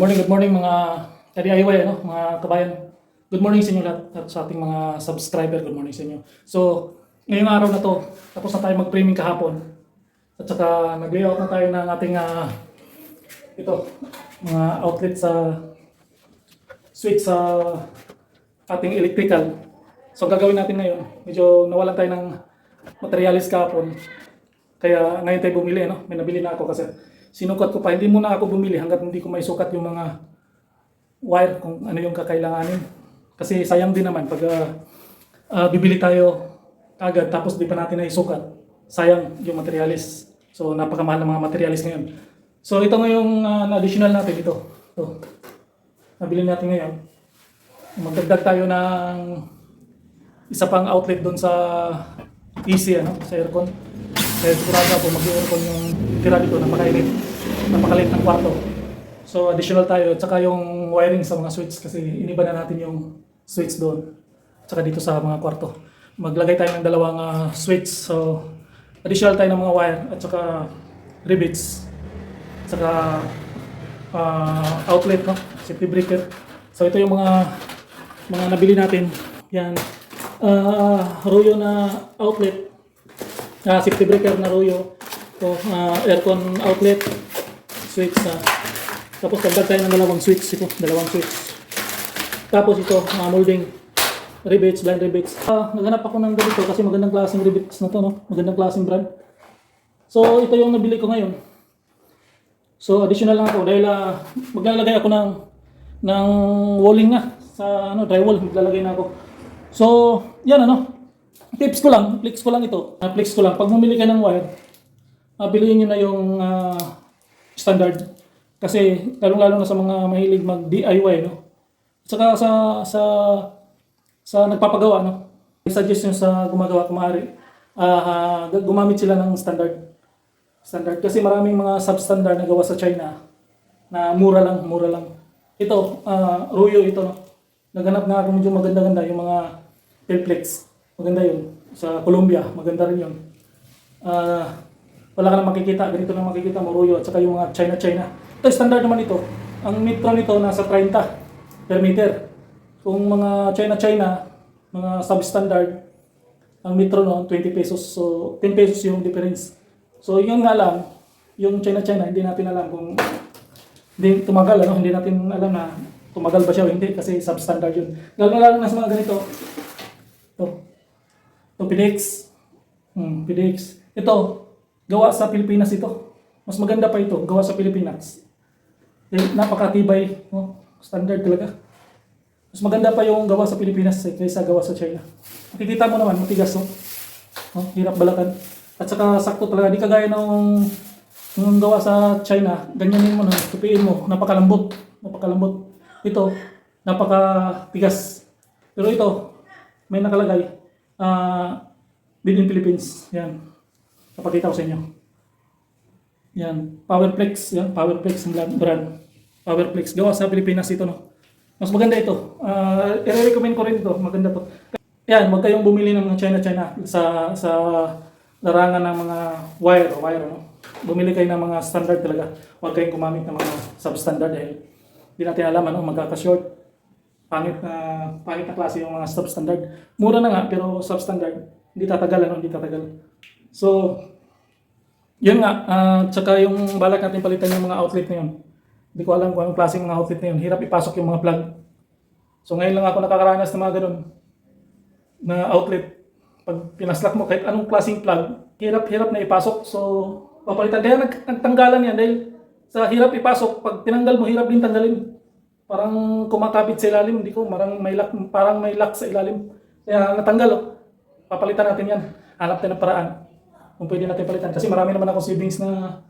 morning, good morning mga ka-DIY, ano, mga kabayan. Good morning sa inyo lahat at sa ating mga subscriber. Good morning sa inyo. So, ngayong araw na to, tapos na tayo mag-framing kahapon. At saka nag-layout na tayo ng ating ah, ito, mga outlet sa switch sa ating electrical. So, ang gagawin natin ngayon, medyo nawalan tayo ng materialis kahapon. Kaya ngayon tayo bumili, no? May nabili na ako kasi sinukat ko pa. Hindi muna ako bumili hanggat hindi ko may sukat yung mga wire kung ano yung kakailanganin. Kasi sayang din naman pag ah, ah, bibili tayo agad tapos di pa natin naisukat. Sayang yung materialis. So napakamahal ng mga materialis ngayon. So ito ngayong ah, na additional natin ito. Ito. Nabili natin ngayon. Magdagdag tayo ng isa pang outlet doon sa AC, ano, sa aircon. Kaya sigurado ako mag-aircon yung tira dito, napakainit. Napakalit ng kwarto. So additional tayo, at saka yung wiring sa mga switch kasi iniba na natin yung switch doon. At saka dito sa mga kwarto. Maglagay tayo ng dalawang ah, switch. So additional tayo ng mga wire at saka rivets. At saka ah, outlet, no? safety breaker. So ito yung mga mga nabili natin. Yan. Ah, Royo na outlet. Ah, safety breaker na Royo. Ito, ah, aircon outlet. Switch na. Tapos dagdag tayo ng dalawang switch ito, dalawang switch. Tapos ito, mga molding rivets, blind rivets. Ah, naghanap ako ng ganito kasi magandang klaseng rivets na to, no? Magandang klaseng brand. So, ito yung nabili ko ngayon. So, additional lang ako dahil ah, maglalagay ako ng ng walling na sa ano, drywall, maglalagay na ako. So, yan ano. Tips ko lang, flex ko lang ito. Ah, flex ko lang. Pag bumili ka ng wire, ah, bilihin nyo na yung ah, standard. Kasi lalong-lalo na sa mga mahilig mag-DIY, no? Saka sa sa sa nagpapagawa, no? I-suggest nyo sa gumagawa kumari, ah ah, gumamit sila ng standard. Standard. Kasi maraming mga substandard na gawa sa China na mura lang, mura lang. Ito, ah Ruyo ito, no? Naghanap na ako medyo maganda-ganda yung mga Telplex. Maganda yun. Sa Colombia, maganda rin yun. Ah, wala ka na makikita, ganito lang makikita mo Ruyo at saka yung mga China-China. Ito, standard naman ito. Ang metro nito nasa 30 per meter. Kung mga China-China, mga substandard, ang metro no, 20 pesos. So, 10 pesos yung difference. So, yun nga lang, yung China-China, hindi natin alam kung hindi tumagal, ano, hindi natin alam na tumagal ba siya o hindi kasi substandard yun. Lalo-lalo na sa mga ganito. Ito. Ito, PDX. Hmm, PDX. Ito, gawa sa Pilipinas ito. Mas maganda pa ito, gawa sa Pilipinas. Eh, napakatibay. No? Standard talaga. Mas maganda pa yung gawa sa Pilipinas eh, kaysa gawa sa China. Makikita mo naman, matigas no? no? Hirap balakan. At saka sakto talaga, di kagaya nung, nung gawa sa China, ganyanin mo na, tupiin mo, napakalambot. Napakalambot. Ito, napakatigas. Pero ito, may nakalagay, ah, made in Philippines. Yan. Kapakita ko sa inyo. Yan, Powerflex, yan, Powerflex ang brand-. Powerflex, gawa sa Pilipinas ito, no. Mas maganda ito. Ah, i-recommend ko rin ito, maganda to. Yan, huwag kayong bumili ng mga China-China sa sa larangan ng mga wire wire, no. Bumili kayo ng mga standard talaga. Huwag kayong gumamit ng mga substandard dahil hindi natin alam ano, magkaka-short. Pangit na pangit na klase yung mga substandard. Mura na nga pero substandard. Hindi tatagal ano, hindi tatagal. So, yun nga, ah, tsaka yung balak natin palitan yung mga outlet na yun. Hindi ko alam kung anong klaseng mga outlet na yun. Hirap ipasok yung mga plug. So ngayon lang ako nakakaranas ng mga ganun na outlet. Pag pinaslak mo kahit anong klaseng plug, hirap-hirap na ipasok. So papalitan. Kaya nag- nagtanggalan yan dahil sa hirap ipasok, pag tinanggal mo, hirap din tanggalin. Parang kumakapit sa ilalim, hindi ko, parang may lock, parang may lock sa ilalim. Kaya natanggal, oh. papalitan natin yan. Hanap tayo ng paraan kung pwede natin palitan. Kasi marami naman ako savings na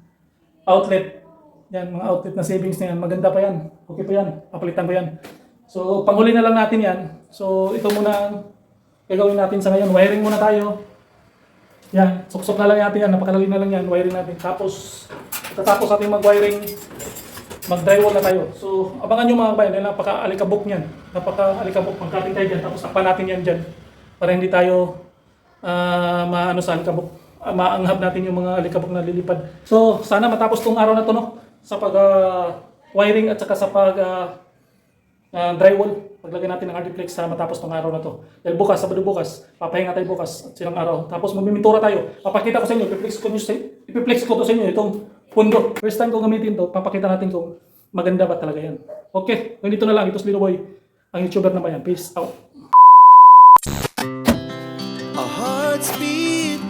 outlet. Yan, mga outlet na savings na yan. Maganda pa yan. Okay pa yan. Papalitan ko yan. So, panghuli na lang natin yan. So, ito muna ang gagawin natin sa ngayon. Wiring muna tayo. Yan, suksok na lang natin yan. Napakalalim na lang yan. Wiring natin. Tapos, pagkatapos natin mag-wiring, mag-drywall na tayo. So, abangan nyo mga bayan. Dahil napaka-alikabok niyan. Napaka-alikabok. Magkating tayo dyan. Tapos, takpan natin yan dyan. Para hindi tayo ah maano sa alikabok. Ah, maanghab natin yung mga alikabok na lilipad. So, sana matapos tong araw na to, no? Sa pag, ah, wiring at saka sa pag ah, ah, drywall. Paglagay natin ng hardiplex sa matapos ng araw na to. Dahil bukas, Sabado bukas, papahinga tayo bukas at silang araw. Tapos magmimintura tayo. Papakita ko sa inyo, ipiplex ko, nyo sa, ipiplex ko to sa inyo itong pundo. First time ko gamitin to, papakita natin kung maganda ba talaga yan. Okay, ganito na lang. Ito si Lino Boy, ang YouTuber naman yan. Peace out. Our hearts beat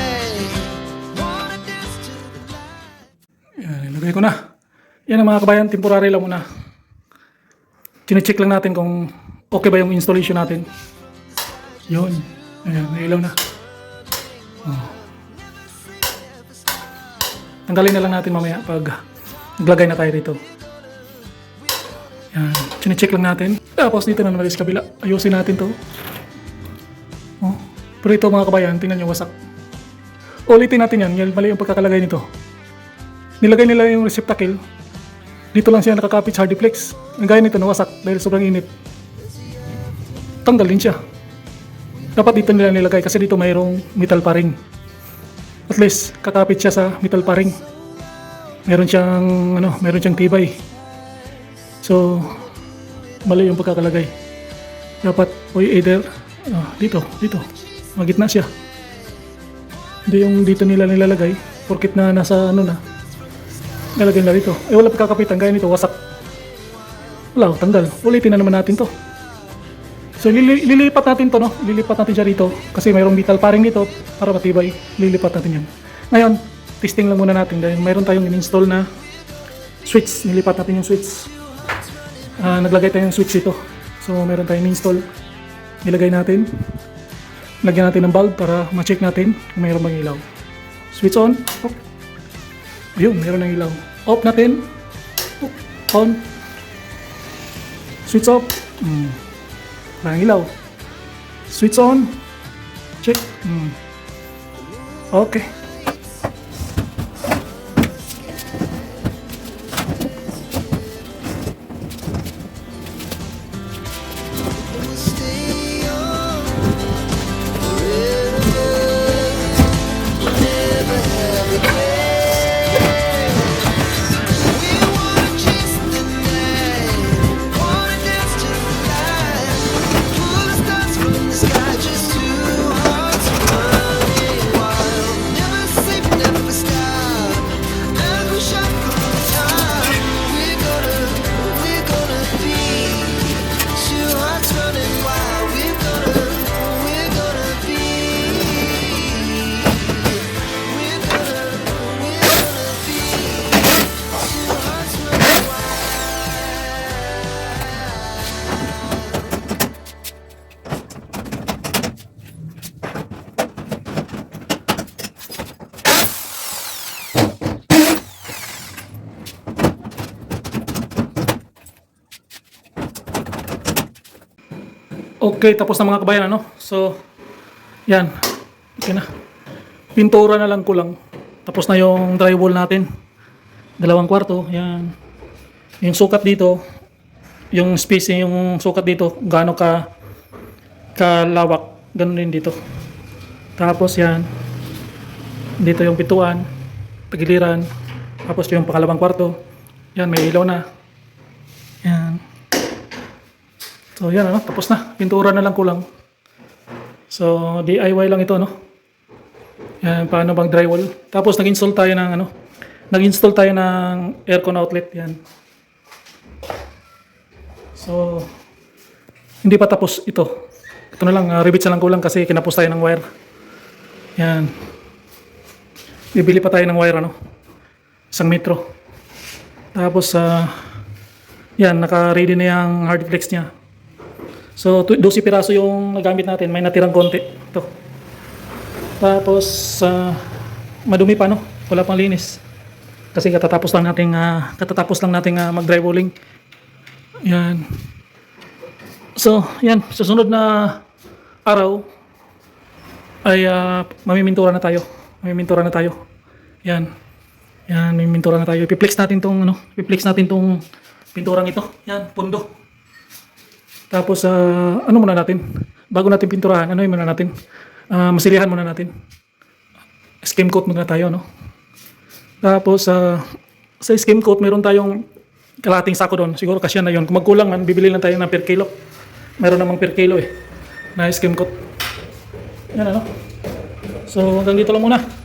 ilagay ko na. Yan ang mga kabayan, temporary lang muna. Chine-check lang natin kung okay ba yung installation natin. Yun. Ayan, may ilaw na. Oh. Tanggalin na lang natin mamaya pag naglagay na tayo dito. Yan, chine-check lang natin. Tapos dito na naman sa kabila. Ayusin natin to. Oh. Pero ito mga kabayan, tingnan nyo wasak. Ulitin natin. Yan, mali yung pagkakalagay nito. Nilagay nila yung receptacle. Dito lang siya nakakapit sa hardiplex. Ang gaya nito nawasak dahil sobrang init. Tanggal din siya. Dapat dito nila nilagay kasi dito mayroong metal paring. At least kakapit siya sa metal paring. Meron siyang ano, meron siyang tibay. So mali yung pagkakalagay. Dapat o either ah, dito, dito. Magitna siya. Hindi yung dito nila nilalagay porkit na nasa ano na Nalagyan na rito. Eh wala pagkakapitan. Gaya nito, wasak. Wala, tanggal. Ulitin na naman natin to. So lili- lilipat natin to, no? Lilipat natin siya rito. Kasi mayroong metal paring dito para matibay. Lilipat natin yan. Ngayon, testing lang muna natin dahil mayroon tayong in-install na switch. Nilipat natin yung switch. Ah, naglagay tayo ng switch dito. So meron tayong install. Nilagay natin. Lagyan natin ng bulb para ma-check natin kung mayroon bang ilaw. Switch on. Oh. Ayun, meron ng ilaw. Off natin. On. Switch off. Mm. Wala ilaw. Switch on. Check. Mm. Okay. Okay, tapos na mga kabayan, ano? So, yan. Okay na. Pintura na lang kulang. Tapos na yung drywall natin. Dalawang kwarto, yan. Yung sukat dito, yung spacing, yung sukat dito, gaano ka kalawak. Ganun din dito. Tapos yan. Dito yung pituan, pagiliran. Tapos yung pangalawang kwarto. Yan, may ilaw na. Yan. So yan ano, tapos na. Pintura na lang kulang. So DIY lang ito no. Yan, paano bang drywall. Tapos nag-install tayo ng ano, nag-install tayo ng aircon outlet yan. So hindi pa tapos ito. Ito na lang, uh, rivets na lang kulang kasi kinapos tayo ng wire. Yan. Bibili pa tayo ng wire ano. Isang metro. Tapos ah yan, naka-ready na yung hard flex niya. So, tu- 12 piraso yung nagamit natin. May natirang konti. Ito. Tapos, ah, madumi pa, no? Wala pang linis. Kasi katatapos lang nating ah, katatapos lang nating ah, mag-dry walling. Yan. So, yan, susunod na araw ay ah, mamimintura na tayo. Mamimintura na tayo. Yan. Yan, mamimintura na tayo. Ipiplex natin tong ano, ipiplex natin tong pinturang ito. Yan, pundo. Tapos ah, ano muna natin? Bago natin pinturahan, ano yung muna natin? Ah, masilihan muna natin. Skim coat muna tayo, no? Tapos ah, sa skim coat, meron tayong kalating sako doon. Siguro kasya na yon. Kung magkulang man, bibili lang tayo ng per kilo. Meron namang per kilo eh. Na skim coat. Yan ano. So hanggang dito lang muna.